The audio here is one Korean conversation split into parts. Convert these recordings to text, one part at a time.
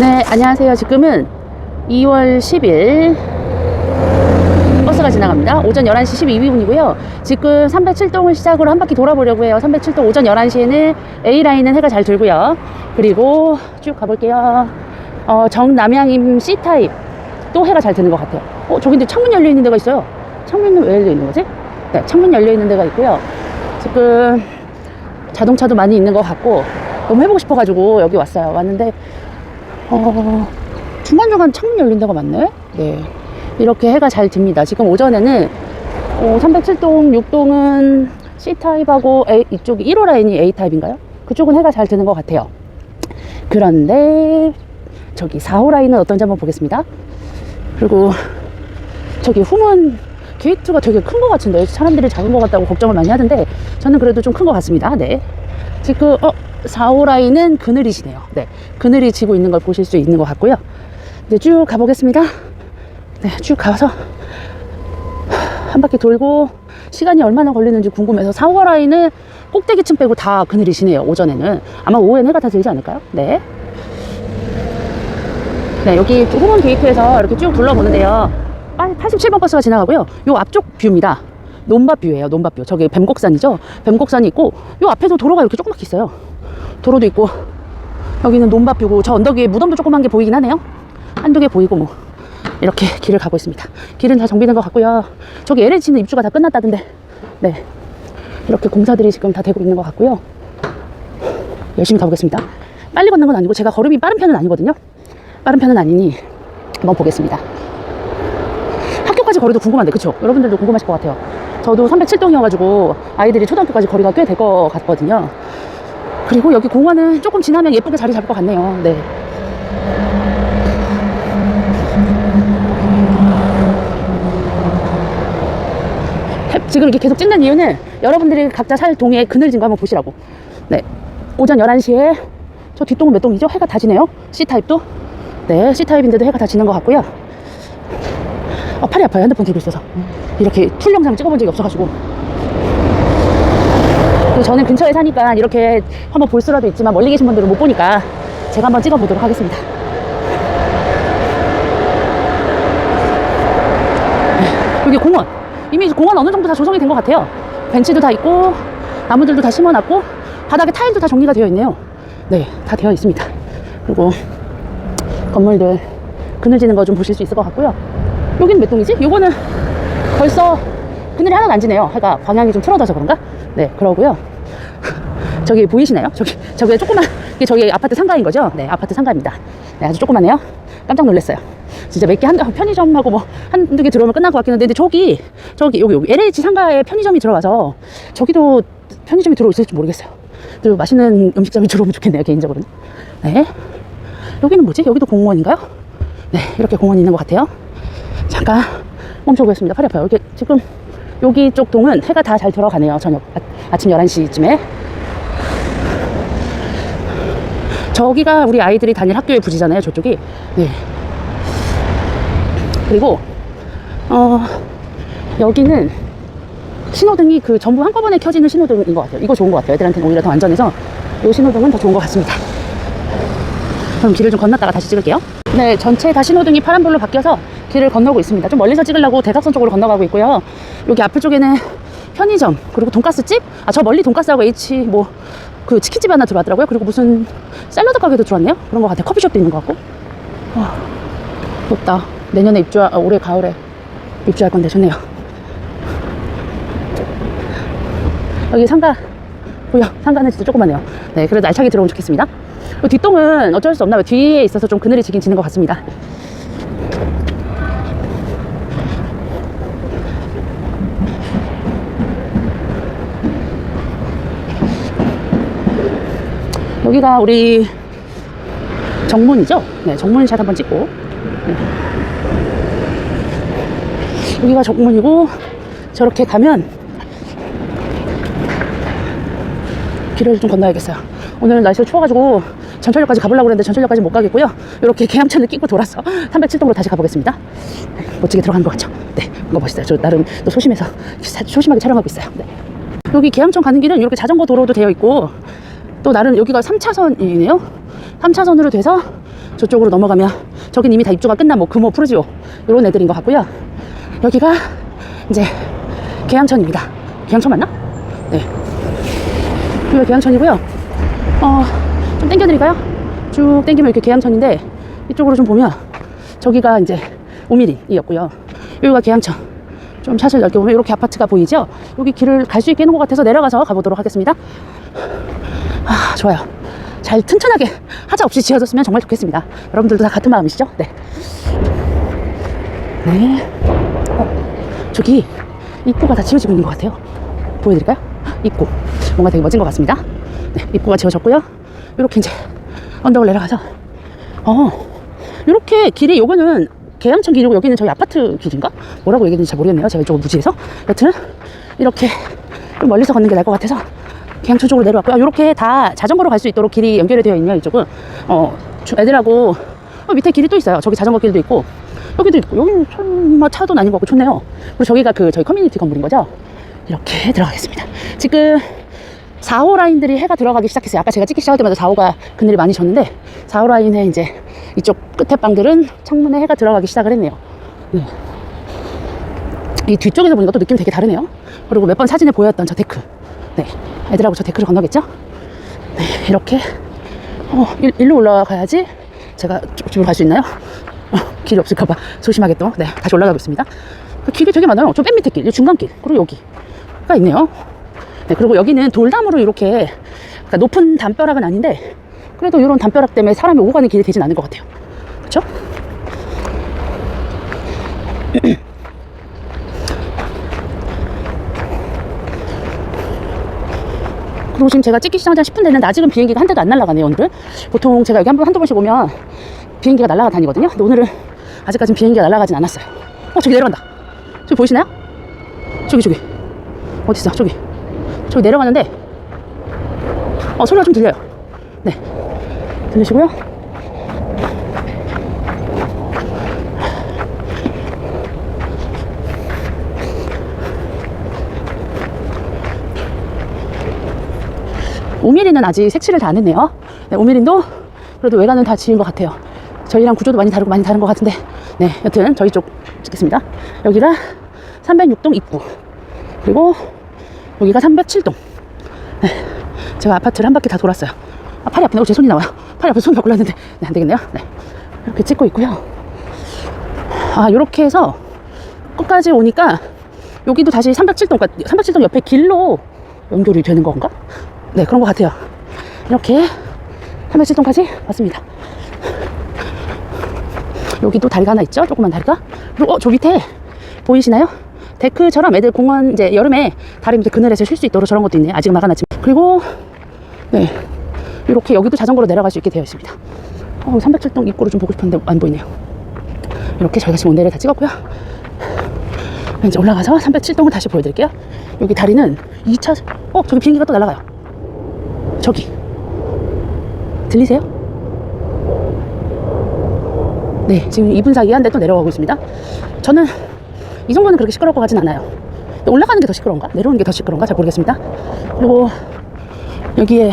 네, 안녕하세요. 지금은 2월 10일 버스가 지나갑니다. 오전 11시 12분이고요. 지금 307동을 시작으로 한 바퀴 돌아보려고 해요. 307동 오전 11시에는 A라인은 해가 잘 들고요. 그리고 쭉 가볼게요. 어, 정남향임 C타입 또 해가 잘 드는 것 같아요. 어, 저기 근데 창문 열려 있는 데가 있어요. 창문은 왜 열려 있는 거지? 네, 창문 열려 있는 데가 있고요. 지금 자동차도 많이 있는 것 같고 너무 해보고 싶어가지고 여기 왔어요. 왔는데 어, 중간중간 창문 열린 데가 많네? 네. 이렇게 해가 잘 듭니다. 지금 오전에는 어, 307동, 6동은 C타입하고 A, 이쪽이 1호 라인이 A타입인가요? 그쪽은 해가 잘 드는 것 같아요. 그런데 저기 4호 라인은 어떤지 한번 보겠습니다. 그리고 저기 후문 게이트가 되게 큰 것 같은데 사람들이 작은 것 같다고 걱정을 많이 하던데 저는 그래도 좀 큰 것 같습니다. 네. 지금 어 4호 라인은 그늘이 지네요. 네. 그늘이 지고 있는 걸 보실 수 있는 것 같고요. 이제 쭉 가보겠습니다. 네, 쭉 가서 한 바퀴 돌고 시간이 얼마나 걸리는지 궁금해서 4호 라인은 꼭대기층 빼고 다 그늘이 지네요. 오전에는 아마 오후에는 해가 다 들지 않을까요? 네. 네, 여기 후문 게이트에서 이렇게 쭉 둘러보는데요. 87번 버스가 지나가고요. 요 앞쪽 뷰입니다. 논밭 뷰예요. 논밭 뷰. 저기 뱀곡산이죠. 뱀곡산이 있고 요 앞에도 도로가 이렇게 조그맣게 있어요. 도로도 있고 여기는 논밭 뷰고 저 언덕 위에 무덤도 조그만 게 보이긴 하네요. 한두 개 보이고 뭐 이렇게 길을 가고 있습니다. 길은 다 정비된 것 같고요. 저기 LH는 입주가 다 끝났다던데 네 이렇게 공사들이 지금 다 되고 있는 것 같고요. 열심히 가보겠습니다. 빨리 걷는 건 아니고 제가 걸음이 빠른 편은 아니거든요. 빠른 편은 아니니 한번 보겠습니다. 학교까지 거리도 궁금한데 그쵸? 여러분들도 궁금하실 것 같아요. 저도 307동이어가지고 아이들이 초등학교까지 거리가 꽤 될 것 같거든요. 그리고 여기 공원은 조금 지나면 예쁘게 자리 잡을 것 같네요. 네. 해- 지금 이렇게 계속 찍는 이유는 여러분들이 각자 살 동에 그늘진 거 한번 보시라고. 네. 오전 11시에 저 뒷동은 몇 동이죠? 해가 다 지네요. C타입도. 네, C타입인데도 해가 다 지는 것 같고요. 아, 팔이 아파요. 핸드폰 들고 있어서. 이렇게 풀 영상 찍어본 적이 없어가지고. 그리고 저는 근처에 사니까 이렇게 한번 볼 수라도 있지만 멀리 계신 분들은 못 보니까 제가 한번 찍어 보도록 하겠습니다. 네, 여기 공원. 이미 공원 어느 정도 다 조성이 된 것 같아요. 벤치도 다 있고, 나무들도 다 심어놨고, 바닥에 타일도 다 정리가 되어 있네요. 네, 다 되어 있습니다. 그리고 건물들 그늘지는 거 좀 보실 수 있을 것 같고요. 여기는 몇 동이지? 요거는 벌써 그늘이 하나도 안 지네요. 해가 방향이 좀 틀어져서 그런가? 네, 그러고요. 저기 보이시나요? 저기, 저기 조그만, 이게 저기 아파트 상가인 거죠? 네, 아파트 상가입니다. 네, 아주 조그만해요. 깜짝 놀랐어요. 진짜 몇 개 한, 편의점하고 뭐 한두 개 들어오면 끝날 것 같긴 한데, 근데 저기, 저기, 여기, 여기 LH 상가에 편의점이 들어가서 저기도 편의점이 들어있을지 모르겠어요. 그리고 맛있는 음식점이 들어오면 좋겠네요, 개인적으로는. 네. 여기는 뭐지? 여기도 공원인가요? 네, 이렇게 공원이 있는 것 같아요. 잠깐 멈춰보겠습니다. 팔이 아파요. 여기 지금 여기 쪽 동은 해가 다 잘 들어가네요. 저녁 아, 침 11시쯤에. 저기가 우리 아이들이 다닐 학교의 부지잖아요. 저쪽이. 네. 그리고 어 여기는 신호등이 그 전부 한꺼번에 켜지는 신호등인 것 같아요. 이거 좋은 것 같아요. 애들한테는 오히려 더 안전해서 이 신호등은 더 좋은 것 같습니다. 그럼 길을 좀 건넜다가 다시 찍을게요. 네, 전체 다 신호등이 파란불로 바뀌어서 길을 건너고 있습니다. 좀 멀리서 찍으려고 대각선 쪽으로 건너가고 있고요. 여기 앞에 쪽에는 편의점, 그리고 돈가스집? 아, 저 멀리 돈가스하고 H, 뭐, 그 치킨집 하나 들어왔더라고요. 그리고 무슨 샐러드 가게도 들어왔네요. 그런 것 같아요. 커피숍도 있는 것 같고. 와, 덥다. 내년에 입주, 아, 올해 가을에 입주할 건데 좋네요. 여기 상가, 보여. 상가는 진짜 조그만해요. 네, 그래도 알차게 들어오면 좋겠습니다. 이 뒷동은 어쩔 수 없나 봐요. 뒤에 있어서 좀 그늘이 지긴 지는 것 같습니다. 여기가 우리 정문이죠? 네, 정문샷 한번 찍고. 네. 여기가 정문이고, 저렇게 가면 길을 좀 건너야겠어요. 오늘 날씨가 추워가지고 전철역까지 가보려고 그랬는데 전철역까지 못 가겠고요. 이렇게 계양천을 끼고 돌아서 307동으로 다시 가보겠습니다. 네, 멋지게 들어가는 것 같죠? 네, 이거 멋있어요. 저 나름 또 소심해서 사- 소심하게 촬영하고 있어요. 네. 여기 계양천 가는 길은 이렇게 자전거 도로도 되어 있고 또 나름 여기가 3차선이네요. 3차선으로 돼서 저쪽으로 넘어가면 저긴 이미 다 입주가 끝난 뭐 금호 푸르지오 이런 애들인 것 같고요. 여기가 이제 계양천입니다. 계양천 맞나? 네. 여기가 계양천이고요. 어, 좀 땡겨드릴까요? 쭉 땡기면 이렇게 계양천인데 이쪽으로 좀 보면 저기가 이제 오미린이었고요. 여기가 계양천. 좀 샷을 넓게 보면 이렇게 아파트가 보이죠? 여기 길을 갈 수 있게 해놓은 것 같아서 내려가서 가보도록 하겠습니다. 아, 좋아요. 잘 튼튼하게 하자 없이 지어졌으면 정말 좋겠습니다. 여러분들도 다 같은 마음이시죠? 네. 네. 어, 저기 입구가 다 지어지고 있는 것 같아요. 보여드릴까요? 입구. 뭔가 되게 멋진 것 같습니다. 네, 입구가 지어졌고요. 이렇게 이제 언덕을 내려가서 어, 이렇게 길이 요거는 계양천 길이고 여기는 저희 아파트 길인가? 뭐라고 얘기했는지 잘 모르겠네요. 제가 이쪽을 무지해서. 여튼 이렇게 좀 멀리서 걷는 게 나을 것 같아서 계양천 쪽으로 내려왔고요. 이렇게 다 자전거로 갈 수 있도록 길이 연결이 되어 있네요. 이쪽은 어, 주- 애들하고 어, 밑에 길이 또 있어요. 저기 자전거 길도 있고 여기도 있고 여기는 설마 차도 아닌 것 같고 좋네요. 그리고 저기가 그 저희 커뮤니티 건물인 거죠. 이렇게 들어가겠습니다. 지금 4호 라인들이 해가 들어가기 시작했어요. 아까 제가 찍기 시작할 때마다 4호가 그늘이 많이 졌는데 4호 라인에 이제 이쪽 끝에 방들은 창문에 해가 들어가기 시작을 했네요. 네. 이 뒤쪽에서 보니까 또 느낌이 되게 다르네요. 그리고 몇 번 사진에 보였던 저 데크. 네. 애들하고 저 데크를 건너겠죠? 네. 이렇게. 어, 일, 일로 올라가야지 제가 쪽으로 갈 수 있나요? 어, 길이 없을까봐 조심하게 또. 네. 다시 올라가고 있습니다. 그 길이 되게 많아요. 저 맨 밑에 길, 이 중간길. 그리고 여기가 있네요. 네, 그리고 여기는 돌담으로 이렇게 그러니까 높은 담벼락은 아닌데 그래도 이런 담벼락 때문에 사람이 오고 가는 길이 되진 않을 것 같아요. 그렇죠? 그리고 지금 제가 찍기 시작한 지 10분 됐는데 아직은 비행기가 한 대도 안 날아가네요, 오늘은. 보통 제가 여기 한 번, 한두 번씩 오면 비행기가 날아가 다니거든요. 근데 오늘은 아직까지는 비행기가 날아가진 않았어요. 어, 저기 내려간다. 저기 보이시나요? 저기, 저기. 어딨어? 저기. 저기 내려가는데 어 소리가 좀 들려요 네 들리시고요 오미린은 아직 색칠을 다 안 했네요 네, 오미린도 그래도 외관은 다 지은 것 같아요 저희랑 구조도 많이 다르고 많이 다른 것 같은데 네 여튼 저희 쪽 찍겠습니다 여기가 306동 입구 그리고 여기가 307동. 네. 제가 아파트를 한 바퀴 다 돌았어요. 아, 팔이 아프네. 어, 제 손이 나와요. 팔이 아파서 손이 바꾸려 했는데. 네, 안 되겠네요. 네. 이렇게 찍고 있고요. 아, 요렇게 해서 끝까지 오니까 여기도 다시 307동, 그러니까 307동 옆에 길로 연결이 되는 건가? 네, 그런 것 같아요. 이렇게 307동까지 왔습니다. 여기도 다리가 하나 있죠? 조그만 다리가. 그리고 어, 저 밑에 보이시나요? 데크처럼 애들 공원 이제 여름에 다리 밑에 그늘에서 쉴 수 있도록 저런 것도 있네요. 아직 막아놨지만. 그리고 네 이렇게 여기도 자전거로 내려갈 수 있게 되어 있습니다. 어, 307동 입구를 좀 보고 싶었는데 안 보이네요. 이렇게 저희가 지금 오늘을 다 찍었고요. 이제 올라가서 307동을 다시 보여드릴게요. 여기 다리는 2차 어 저기 비행기가 또 날아가요. 저기 들리세요? 네, 지금 2분 사이에 한대또 내려가고 있습니다. 저는 이 정도는 그렇게 시끄러울 것 같진 않아요. 올라가는 게 더 시끄러운가? 내려오는 게 더 시끄러운가? 잘 모르겠습니다. 그리고 여기에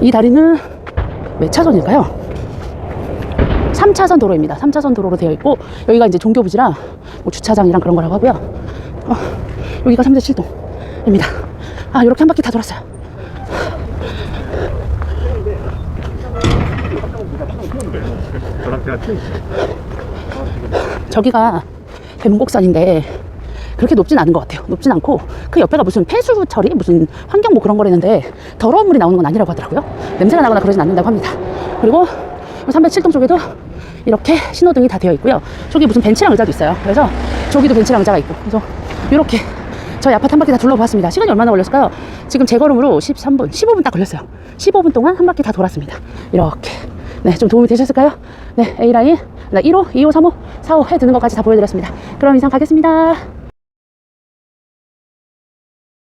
이 다리는 몇 차선일까요? 3차선 도로입니다. 3차선 도로로 되어 있고 여기가 이제 종교부지랑 뭐 주차장이랑 그런 거라고 하고요. 어, 여기가 3대 7동입니다. 아, 이렇게 한 바퀴 다 돌았어요. 저기가 대문곡산인데 그렇게 높진 않은 것 같아요. 높진 않고 그 옆에가 무슨 폐수 처리 무슨 환경 뭐 그런 거라는데 더러운 물이 나오는 건 아니라고 하더라고요. 냄새가 나거나 그러진 않는다고 합니다. 그리고 307동 쪽에도 이렇게 신호등이 다 되어 있고요. 저기 무슨 벤치랑 의자도 있어요. 그래서 저기도 벤치랑 의자가 있고 그래서 이렇게 저희 아파트 한 바퀴 다 둘러봤습니다. 시간이 얼마나 걸렸을까요? 지금 제 걸음으로 13분, 15분 딱 걸렸어요. 15분 동안 한 바퀴 다 돌았습니다. 이렇게. 네, 좀 도움이 되셨을까요? 네, A라인, 네, 1호, 2호, 3호, 4호 해 드는 것까지 다 보여드렸습니다. 그럼 이상 가겠습니다.